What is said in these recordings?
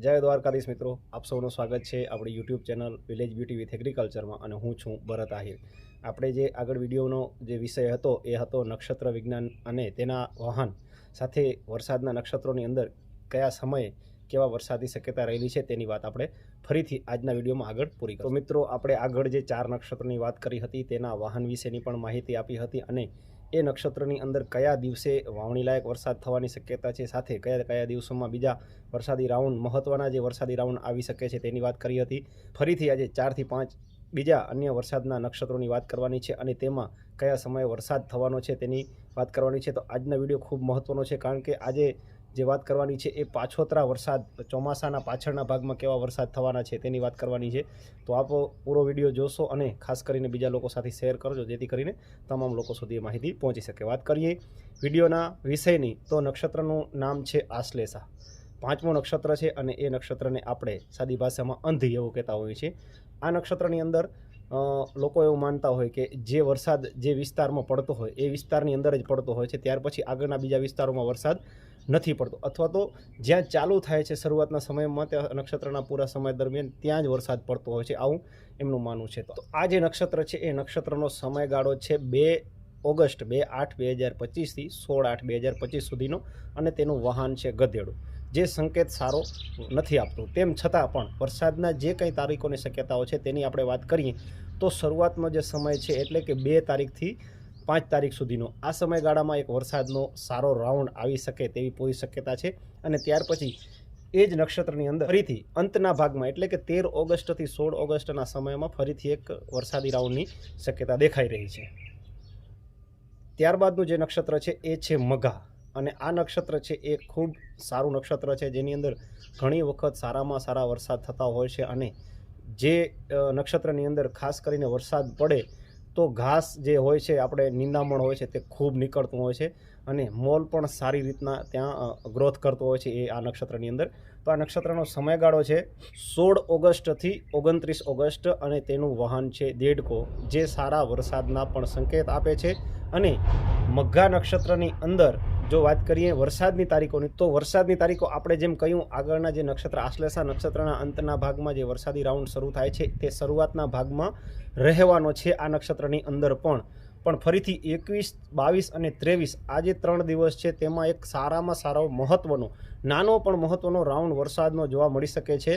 જય દ્વારકાધીશ મિત્રો, આપ સૌનું સ્વાગત છે આપણી YouTube channel village beauty with એગ્રીકલ્ચરમાં અને હું છું ભરત આહિર. આપણે જે આગળ વિડીયોનો જે વિષય હતો એ હતો નક્ષત્ર વિજ્ઞાન અને તેના વાહન સાથે વરસાદના નક્ષત્રોની અંદર કયા સમયે કેવા વરસાદની શક્યતા રહેલી છે તેની વાત આપણે ફરીથી આજના વિડીયોમાં આગળ પૂરી કરો મિત્રો, આપણે આગળ જે ચાર નક્ષત્રોની વાત કરી હતી તેના વાહન વિશેની પણ માહિતી આપી હતી અને એ નક્ષત્રની અંદર કયા દિવસે વાવણી લાયક વરસાદ થવાની શક્યતા છે? સાથે કયા કયા દિવસોમાં બીજા વરસાદી રાઉન્ડ મહત્ત્વના જે વરસાદી રાઉન્ડ આવી શકે છે તેની વાત કરી હતી. ફરીથી આજે ચારથી પાંચ બીજા અન્ય વરસાદના નક્ષત્રોની વાત કરવાની છે અને તેમાં કયા સમયે વરસાદ થવાનો છે તેની વાત કરવાની છે. તો આજનો વીડિયો ખૂબ મહત્ત્વનો છે કારણ કે આજે જે વાત કરવાની છે એ પાછોતરા વરસાદ, ચોમાસાના પાછળના ભાગમાં કેવા વરસાદ થવાના છે તેની વાત કરવાની છે. તો આપ પૂરો વીડિયો જોશો અને ખાસ કરીને બીજા લોકો સાથે શેર કરજો, જેથી કરીને તમામ લોકો સુધી માહિતી પહોંચી શકે. વાત કરીએ વિડીયોના વિષયની, તો નક્ષત્રનું નામ છે આશ્લેષા. પાંચમું નક્ષત્ર છે અને એ નક્ષત્રને આપણે સાદી ભાષામાં અંધી એવું કહેતા હોઈએ છીએ. આ નક્ષત્રની અંદર લોકો એવું માનતા હોય કે જે વરસાદ જે વિસ્તારમાં પડતો હોય, એ વિસ્તારની અંદર જ પડતો હોય છે, ત્યાર પછી આગળના બીજા વિસ્તારોમાં વરસાદ નથી પડતો. અથવા તો જ્યાં ચાલુ થાય છે શરૂઆતના સમયમાં, ત્યાં નક્ષત્રના પૂરા સમય દરમિયાન ત્યાં જ વરસાદ પડતો હોય છે, આવું એમનું માનવું છે. તો આ જે નક્ષત્ર છે, એ નક્ષત્રનો સમયગાળો છે બે ઓગસ્ટ બે આઠ બે હજાર પચીસથી સોળ આઠ બે હજાર પચીસ સુધીનો, અને તેનું વાહન છે ગધેડું. જે સંકેત સારો નથી આપતો, તેમ છતાં પણ વરસાદના જે કંઈ તારીખોની શક્યતાઓ છે તેની આપણે વાત કરીએ, તો શરૂઆતનો જે સમય છે એટલે કે બે તારીખથી પાંચ તારીખ સુધીનો, આ સમયગાળામાં એક વરસાદનો સારો રાઉન્ડ આવી શકે તેવી પૂરી શક્યતા છે. અને ત્યાર પછી એ જ નક્ષત્રની અંદર ફરીથી અંતના ભાગમાં, એટલે કે તેર ઓગસ્ટથી સોળ ઓગસ્ટના સમયમાં ફરીથી એક વરસાદી રાઉન્ડની શક્યતા દેખાઈ રહી છે. ત્યારબાદનું જે નક્ષત્ર છે એ છે મઘા અને આ નક્ષત્ર છે એ ખૂબ સારું નક્ષત્ર છે, જેની અંદર ઘણી વખત સારામાં સારા વરસાદ થતા હોય છે અને જે નક્ષત્રની અંદર ખાસ કરીને વરસાદ પડે તો ઘાસ જે હોય છે, આપણે નિંદામણ હોય છે, તે ખૂબ નીકળતું હોય છે અને મોલ પણ સારી રીતના ત્યાં ગ્રોથ કરતો હોય છે એ આ નક્ષત્રની અંદર. તો આ નક્ષત્રનો સમયગાળો છે સોળ ઓગસ્ટથી ઓગણત્રીસ ઓગસ્ટ અને તેનું વાહન છે દેડકો, જે સારા વરસાદના પણ સંકેત આપે છે અને મઘા નક્ષત્રની અંદર જો વાત કરીએ વરસાદની તારીખોની, તો વરસાદની તારીખો આપણે જેમ કહ્યું, આગળના જે નક્ષત્ર, આશ્લેષા નક્ષત્રના અંતના ભાગમાં જે વરસાદી રાઉન્ડ શરૂ થાય છે, તે શરૂઆતના ભાગમાં રહેવાનો છે આ નક્ષત્રની અંદર પણ. પણ ફરીથી એકવીસ, બાવીસ અને ત્રેવીસ આ જે ત્રણ દિવસ છે, તેમાં એક સારામાં સારો મહત્ત્વનો નાનો પણ મહત્ત્વનો રાઉન્ડ વરસાદનો જોવા મળી શકે છે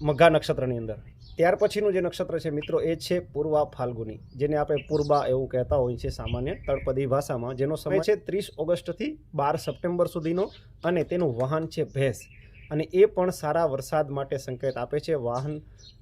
મઘા નક્ષત્રની અંદર. ત્યાર પછીનું જે નક્ષત્ર છે મિત્રો એ છે પૂર્વા ફાલ્ગુની જેને આપણે પૂર્વા એવું કહેતા હોઈએ છીએ સામાન્ય તળપદી ભાષામાં જેનો સમય છે ત્રીસ ઓગસ્ટથી બાર સપ્ટેમ્બર સુધીનો અને તેનું વાહન છે ભેંસ. અને એ પણ સારા વરસાદ માટે સંકેત આપે છે. વાહન,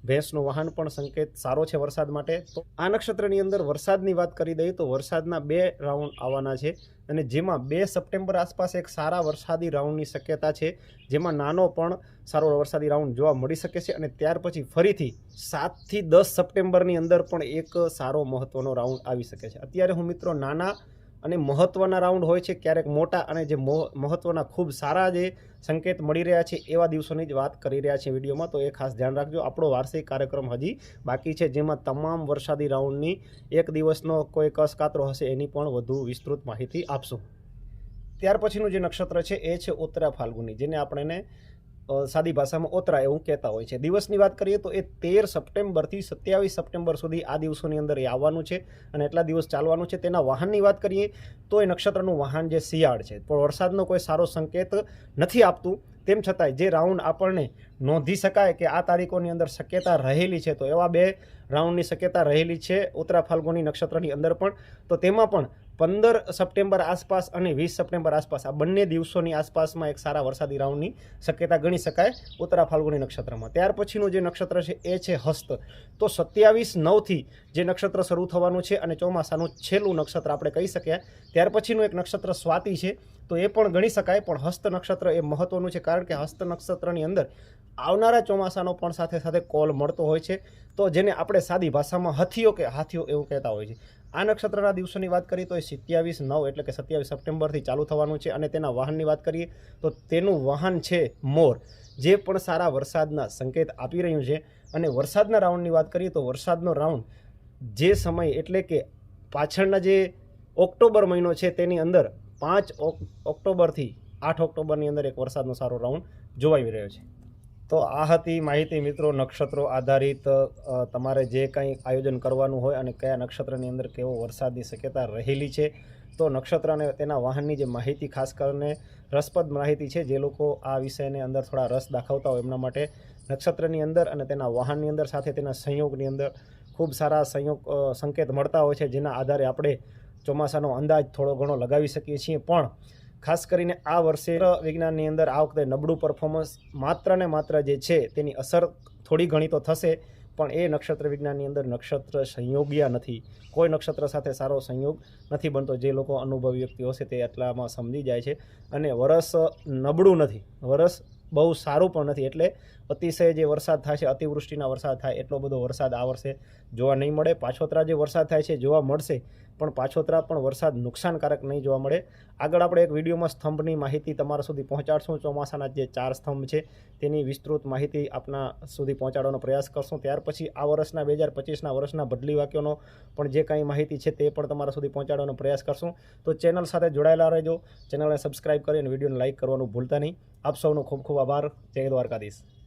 ભેંસનું વાહન પણ સંકેત સારો છે વરસાદ માટે. તો આ નક્ષત્રની અંદર વરસાદની વાત કરી દઈએ તો વરસાદના બે રાઉન્ડ આવવાના છે અને જેમાં બે સપ્ટેમ્બર આસપાસ એક સારા વરસાદી રાઉન્ડની શક્યતા છે. જેમાં નાનો પણ સારો વરસાદી રાઉન્ડ જોવા મળી શકે છે અને ત્યાર પછી ફરીથી સાતથી દસ સપ્ટેમ્બરની અંદર પણ એક સારો મહત્ત્વનો રાઉન્ડ આવી શકે છે. અત્યારે હું મિત્રો નાના અને મહત્ત્વના રાઉન્ડ હોય છે ક્યારેક મોટા અને જે મહત્ત્વના ખૂબ સારા જે સંકેત મળી રહ્યા છે એવા દિવસોની જ વાત કરી રહ્યા છે વિડીયોમાં, તો એ ખાસ ધ્યાન રાખજો. આપણો વાર્ષિક કાર્યક્રમ હજી બાકી છે, જેમાં તમામ વરસાદી રાઉન્ડની એક દિવસનો કોઈ કસ કાતરો હશે એની પણ વધુ વિસ્તૃત માહિતી આપશું. ત્યાર પછીનું જે નક્ષત્ર છે, એ છે ઉત્તરા ફાલ્ગુની, જેને આપણને સાદી ભાષામાં ઓતરા એવું કહેતા હોય છે. દિવસની વાત કરીએ તો એ તેર સપ્ટેમ્બરથી સત્યાવીસ સપ્ટેમ્બર સુધી આ દિવસોની અંદર એ આવવાનું છે અને એટલા દિવસ ચાલવાનું છે. તેના વાહનની વાત કરીએ તો એ નક્ષત્રનું વાહન જે શિયાળ છે. પણ વરસાદનો કોઈ સારો સંકેત નથી આપતું. તેમ છતાંય જે રાઉન્ડ આપણને નોંધી શકાય કે આ તારીખોની અંદર શક્યતા રહેલી છે. તો એવા બે રાઉન્ડની શક્યતા રહેલી છે ઉત્તરા ફાલ્ગુની નક્ષત્રની અંદર પણ. તો તેમાં પણ પંદર સપ્ટેમ્બર આસપાસ અને વીસ સપ્ટેમ્બર આસપાસ આ બંને દિવસોની આસપાસમાં એક સારા વરસાદી રાઉન્ડની શક્યતા ગણી શકાય ઉત્તરા ફાલ્ગુની નક્ષત્રમાં. ત્યાર પછીનું જે નક્ષત્ર છે એ છે હસ્ત. તો સત્યાવીસ નવથી જે નક્ષત્ર શરૂ થવાનું છે અને ચોમાસાનું છેલ્લું નક્ષત્ર આપણે કહી શકીએ ત્યાર પછીનું એક નક્ષત્ર સ્વાતિ છે. તો એ પણ ગણી શકાય, પણ હસ્ત નક્ષત્ર એ મહત્વનું છે કારણ કે હસ્ત નક્ષત્રની અંદર આવનારા ચોમાસાનો પણ સાથે સાથે કોલ મળતો હોય છે. તો જેને આપણે સાદી ભાષામાં હથિયો કે હાથીઓ એવું કહેતા હોય છે. આ નક્ષત્રના દિવસોની વાત કરીએ તો એ સત્યાવીસ નવ એટલે કે સત્યાવીસ સપ્ટેમ્બરથી ચાલુ થવાનું છે અને તેના વાહનની વાત કરીએ તો તેનું વાહન છે મોર, જે પણ સારા વરસાદના સંકેત આપી રહ્યું છે. અને વરસાદના રાઉન્ડની વાત કરીએ તો વરસાદનો રાઉન્ડ જે સમય એટલે કે પાછળના જે ઓક્ટોબર મહિનો છે તેની અંદર પાંચ ઓક- ઓક્ટોબરથી આઠ ઓક્ટોબરની અંદર એક વરસાદનો સારો રાઉન્ડ જોવાઈ રહ્યો છે. તો આ હતી માહિતી મિત્રો નક્ષત્રો આધારિત તમારે જે કંઈ આયોજન કરવાનું હોય અને કયા નક્ષત્રની અંદર કેવો વરસાદની શક્યતા રહેલી છે. તો નક્ષત્ર અને તેના વાહનની જે માહિતી, ખાસ કરીને રસપ્રદ માહિતી છે જે લોકો આ વિષયને અંદર થોડા રસ દાખવતા હોય એમના માટે, નક્ષત્રની અંદર અને તેના વાહનની અંદર સાથે તેના સંયોગની અંદર ખૂબ સારા સંયોગ સંકેત મળતા હોય છે જેના આધારે આપણે ચોમાસાનો અંદાજ થોડો ઘણો લગાવી શકીએ છીએ. પણ ખાસ કરીને આ વર્ષે વિજ્ઞાનની અંદર આ વખતે નબળું પરફોર્મન્સ માત્ર ને માત્ર જે છે તેની અસર થોડી ઘણી તો થશે, પણ એ નક્ષત્ર વિજ્ઞાનની અંદર નક્ષત્ર સંયોગ્યા નથી. કોઈ નક્ષત્ર સાથે સારો સંયોગ નથી બનતો. જે લોકો અનુભવી વ્યક્તિઓ છે તે એટલામાં સમજી જાય છે. અને વરસ નબળું નથી. વરસ બહુ સારું પણ નથી. એટલે અતિશય જે વરસાદ થાય છે, અતિવૃષ્ટિના વરસાદ થાય, એટલો બધો વરસાદ આ વર્ષે જોવા નહીં મળે. પાછોતરા જે વરસાદ થાય છે, જોવા મળશે, પણ પાછોતરા પણ વરસાદ નુકસાનકારક નહીં જોવા મળે. આગળ આપણે એક વિડીયોમાં સ્તંભની માહિતી તમારા સુધી પહોંચાડશું. ચોમાસાના જે ચાર સ્તંભ છે, તેની વિસ્તૃત માહિતી આપના સુધી પહોંચાડવાનો પ્રયાસ કરશું. ત્યાર પછી આ વર્ષના, બે હજાર પચીસના વર્ષના બદલી વાક્યોનો પણ જે કાંઈ માહિતી છે, તે પણ તમારા સુધી પહોંચાડવાનો પ્રયાસ કરશું. તો ચેનલ સાથે જોડાયેલા રહેજો. ચેનલને સબસ્ક્રાઇબ કરી અને વિડીયોને લાઇક કરવાનું ભૂલતા નહીં. આપ સૌનો ખૂબ ખૂબ આભાર. જય દ્વારકાધીશ.